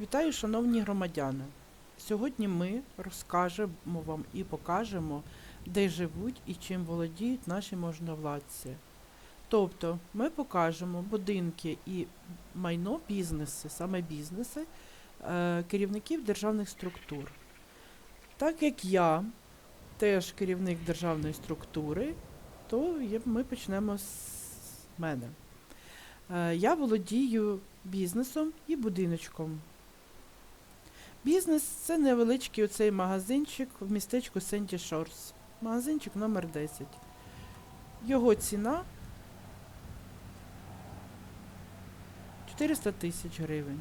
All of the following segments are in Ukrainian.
Вітаю, шановні громадяни! Сьогодні ми розкажемо вам і покажемо, де живуть і чим володіють наші можновладці. Тобто ми покажемо будинки і майно бізнеси, саме бізнеси, е, керівників державних структур. Так як я теж керівник державної структури, то ми почнемо з мене. Е, Я володію бізнесом і будиночком. Бізнес це невеличкий оцей магазинчик в містечку Сенті Шорс. Магазинчик номер 10. Його ціна 400 тисяч гривень.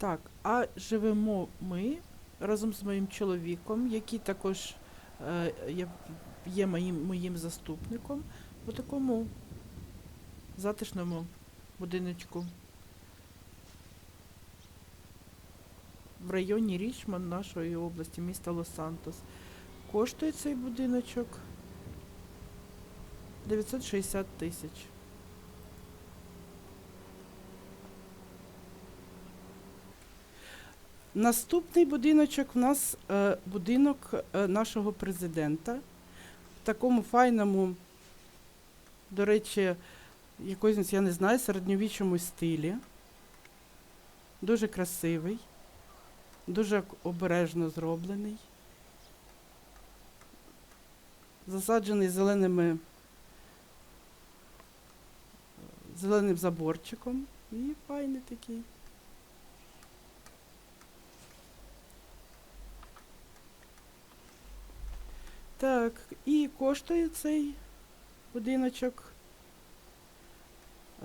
Так, а живемо ми разом з моїм чоловіком, який також е, є, моїм, моїм заступником у такому затишному будиночку в районі Річмонд нашої області, міста Лос-Сантос. Коштує цей будиночок 960 тисяч. Наступний будиночок у нас е, будинок е, нашого президента в такому файному, до речі, якось, я не знаю, середньовічному стилі. Дуже красивий, дуже обережно зроблений. Засаджений зеленими зеленим заборчиком. І файний такий. Так, і коштує цей будиночок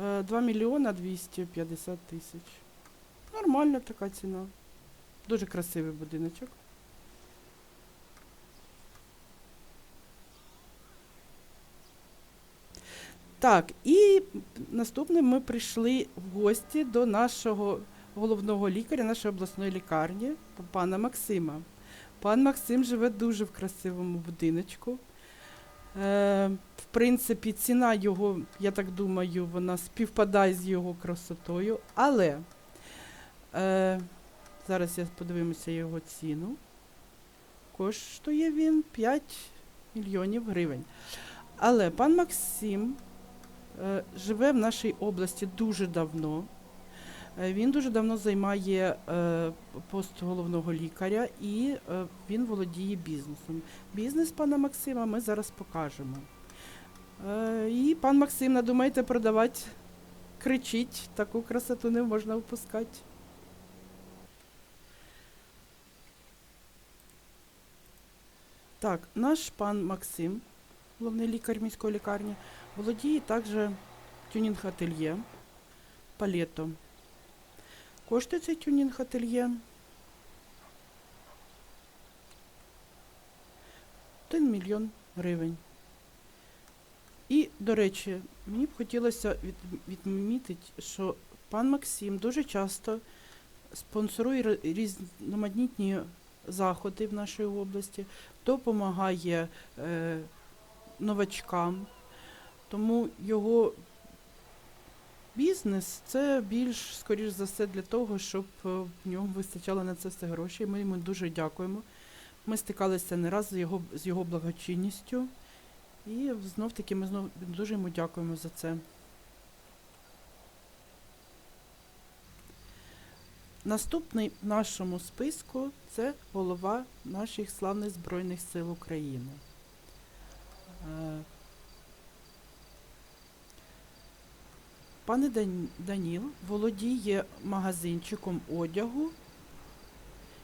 е, 2 мільйона 250 тисяч. Нормальна така ціна. Дуже красивий будиночок. Так, і наступним ми прийшли в гості до нашого головного лікаря, нашої обласної лікарні, пана Максима. Пан Максим живе дуже в красивому будиночку. Е, в принципі, ціна його, я так думаю, вона співпадає з його красотою. Але е, зараз я подивимося його ціну. Коштує він 5 мільйонів гривень. Але пан Максим е, живе в нашій області дуже давно. Е, Він дуже давно займає е, пост головного лікаря і е, він володіє бізнесом. Бізнес пана Максима ми зараз покажемо. І пан Максим, надумайте продавати, кричіть, таку красоту не можна впускати. Так, наш пан Максим, головний лікар міської лікарні, володіє також тюнінг ательє палето. Коштує цей тюнінг ательє 1 мільйон гривень. І, до речі, мені б хотілося відмітити, що пан Максим дуже часто спонсорує різноманітні заходи в нашій області, допомагає е, новачкам. Тому його бізнес це більш, скоріш за все, для того, щоб е, в ньому вистачало на це все грошей. Ми йому дуже дякуємо. Ми стикалися не раз з його, з його благочинністю. І знов таки ми знов дуже йому дякуємо за це. Наступний в нашому списку це голова наших славних Збройних сил України. Пане Даніл володіє магазинчиком одягу,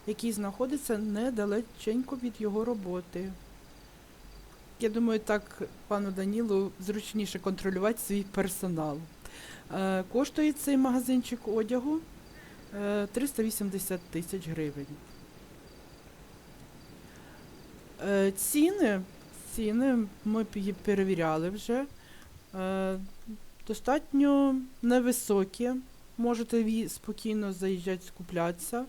який знаходиться недалеченько від його роботи. Я думаю, так пану Данілу зручніше контролювати свій персонал. Е, коштує цей магазинчик одягу е, 380 тисяч гривень. Е, ціни ціни ми перевіряли вже. Достатньо невисокі. Можете спокійно заїжджати, скуплятися.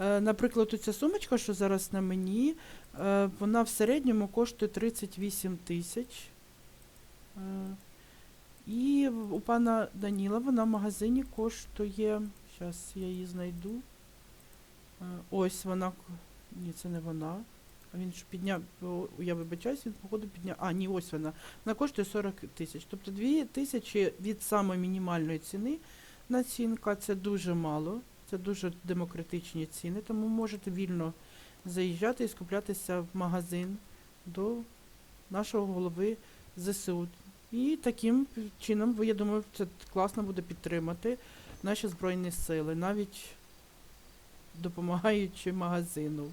Е, наприклад, оця сумочка, що зараз на мені, е, вона в середньому коштує 38 тисяч. Е, і у пана Даніла вона в магазині коштує. Зараз я її знайду. Ось вона. Ні, це не вона. Він ж підняв, я вибачаюсь, він походу підняв. А, ні, ось вона. Вона коштує 40 тисяч. Тобто 2 тисячі від самої мінімальної ціни націнка це дуже мало. Це дуже демократичні ціни, тому можете вільно заїжджати і скуплятися в магазин до нашого голови ЗСУ. І таким чином, я думаю, це класно буде підтримати наші Збройні Сили, навіть допомагаючи магазину.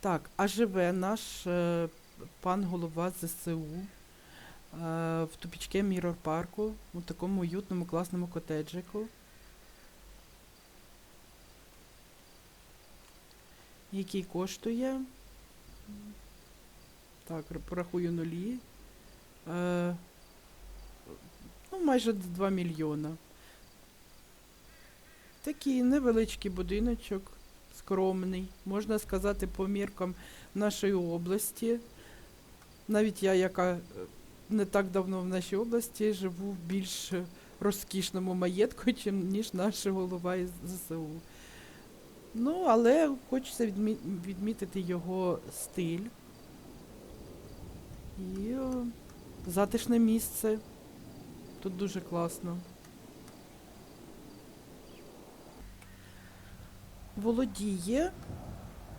Так, а живе наш е, пан голова ЗСУ е, в тупічке Мірор парку, у такому уютному класному котеджику. Який коштує. Так, порахую нулі. Е, ну, майже 2 мільйона. Такий невеличкий будиночок, скромний, можна сказати, по міркам нашої області. Навіть я, яка е, не так давно в нашій області, живу в більш розкішному маєтку, ніж наш голова із ЗСУ. Ну, але хочеться відмі- відмітити його стиль. І затишне місце. Тут дуже класно. Володіє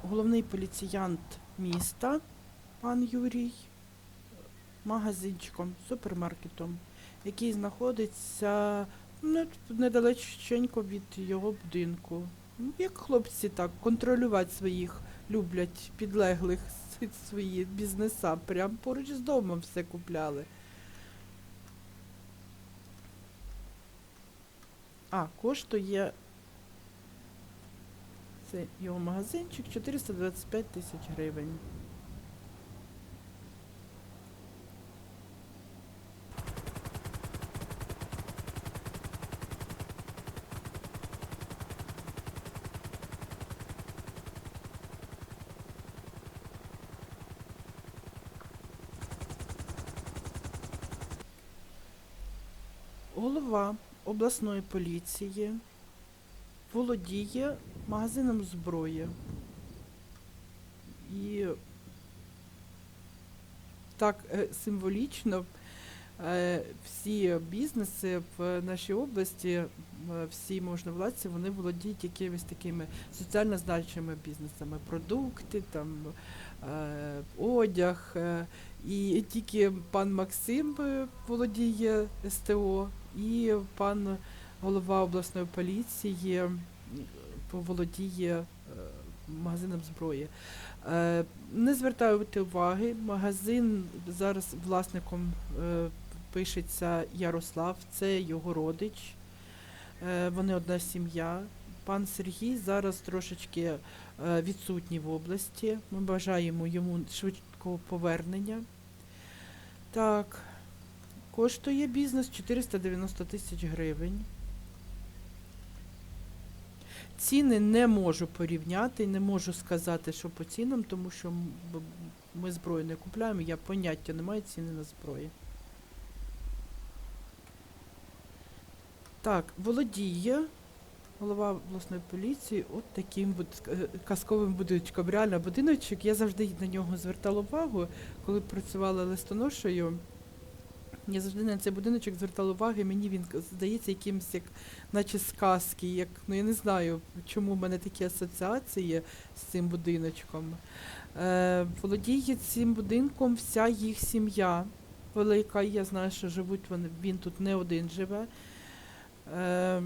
головний поліціянт міста, пан Юрій, магазинчиком, супермаркетом, який знаходиться ну, недалеченько від його будинку. Ну, Як хлопці так, контролювати своїх люблять підлеглих свої бізнеса. Прям поруч з домом все купляли. А, коштує це його магазинчик 425 тисяч гривень. Голова обласної поліції володіє магазином зброї. І так е, символічно е, всі бізнеси в нашій області, е, всі можновладці, вони володіють якимись такими соціально значими бізнесами. Продукти, там, одяг. І тільки пан Максим володіє СТО, і пан голова обласної поліції володіє е, магазином зброї. Е, Не звертайте уваги, магазин зараз власником е, пишеться Ярослав, це його родич. Вони одна сім'я. Пан Сергій зараз трошечки відсутній в області. Ми бажаємо йому швидкого повернення. Так, коштує бізнес 490 тисяч гривень. Ціни не можу порівняти, не можу сказати, що по цінам, тому що ми зброю не купляємо, я поняття не маю ціни на зброї. Так, володіє голова обласної поліції от таким от е, казковим будиночком. Реально будиночок, я завжди на нього звертала увагу, коли працювала листоношею. Я завжди на цей будиночок звертала увагу, і мені він здається якимось як наче сказки, як ну я не знаю, чому в мене такі асоціації з цим будиночком. Е, володіє цим будинком вся їх сім'я велика. Я знаю, що живуть вони, він тут не один живе. Е,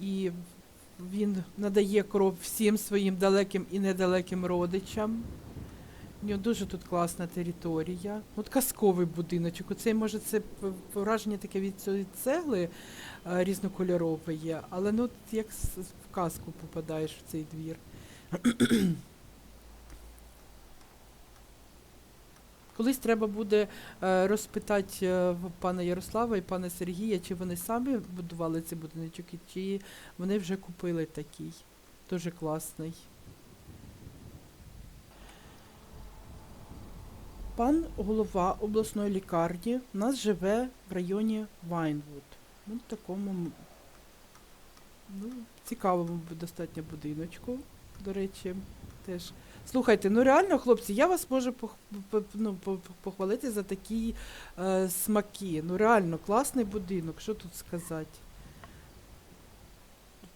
і він надає кров всім своїм далеким і недалеким родичам. Нього дуже тут класна територія. От казковий будиночок. Оцей, може, це враження таке від цієї цегли е, різнокольорової, але ну як в казку попадаєш в цей двір. Колись треба буде е, розпитати е, пана Ярослава і пана Сергія, чи вони самі будували цей будиночок, чи вони вже купили такий. Дуже класний. Пан голова обласної лікарні у нас живе в районі Вайнвуд. Ну, в такому ну, цікавому достатньо будиночку, до речі, теж. Слухайте, ну реально, хлопці, я вас можу ну, по- по- похвалити за такі е, смаки. Ну реально, класний будинок, що тут сказати.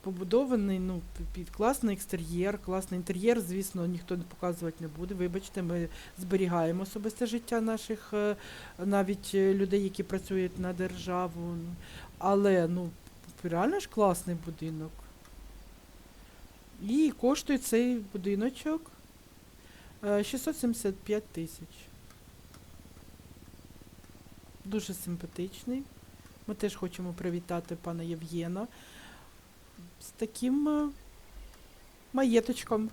Побудований, ну, під класний екстер'єр, класний інтер'єр, звісно, ніхто не показувати не буде. Вибачте, ми зберігаємо особисте життя наших е, навіть е, людей, які працюють на державу. Але ну, реально ж класний будинок. І коштує цей будиночок е, 675 тисяч. Дуже симпатичний. Ми теж хочемо привітати пана Євгена з таким е, маєточком.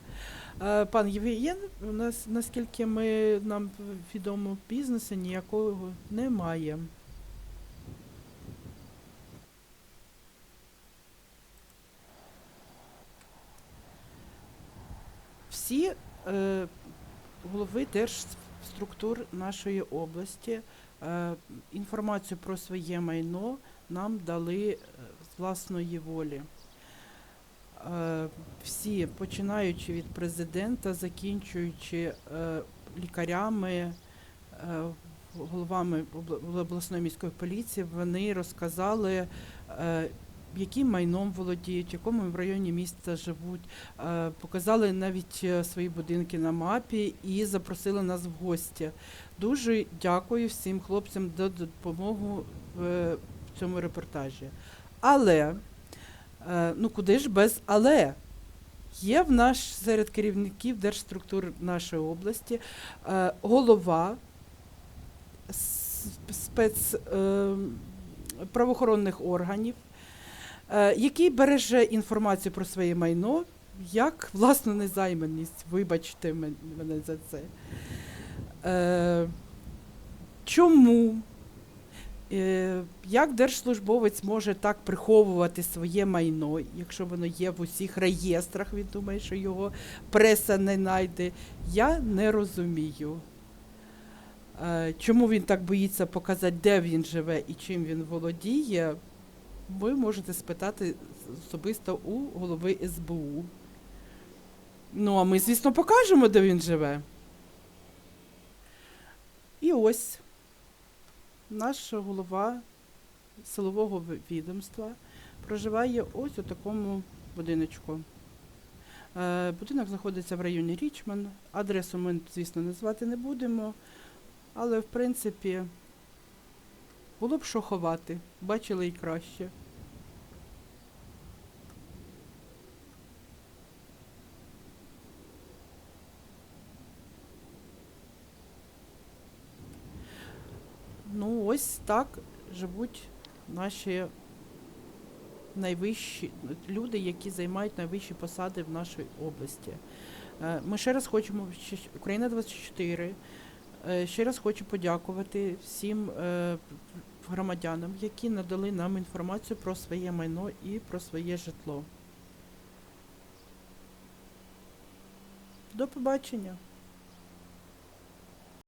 Е, Пан Євген, у нас, наскільки ми, нам відомо, бізнесу ніякого немає. Всі е, голови держструктур нашої області е, інформацію про своє майно нам дали е, з власної волі. Е, всі, починаючи від президента, закінчуючи е, лікарями, е, головами обласної міської поліції, вони розказали, яким майном володіють, в якому в районі міста живуть, показали навіть свої будинки на мапі і запросили нас в гості. Дуже дякую всім хлопцям за допомогу в цьому репортажі. Але, ну куди ж без але? Є в наш серед керівників держструктур нашої області е, голова с- спец е, органів, е, який береже інформацію про своє майно як власну незайманість. Вибачте мене за це. Е, чому? Е, Як держслужбовець може так приховувати своє майно, якщо воно є в усіх реєстрах, він думає, що його преса не знайде, я не розумію. Е, Чому він так боїться показати, де він живе і чим він володіє, ви можете спитати особисто у голови СБУ. Ну, а ми, звісно, покажемо, де він живе. І ось наш голова силового відомства проживає ось у такому будиночку. Е, Будинок знаходиться в районі Річман. Адресу ми, звісно, назвати не будемо, але в принципі було б що ховати. Бачили і краще. Ну, ось так живуть наші найвищі люди, які займають найвищі посади в нашій області. Е, Ми ще раз хочемо, Україна 24, е, ще раз хочу подякувати всім е, громадянам, які надали нам інформацію про своє майно і про своє житло. До побачення.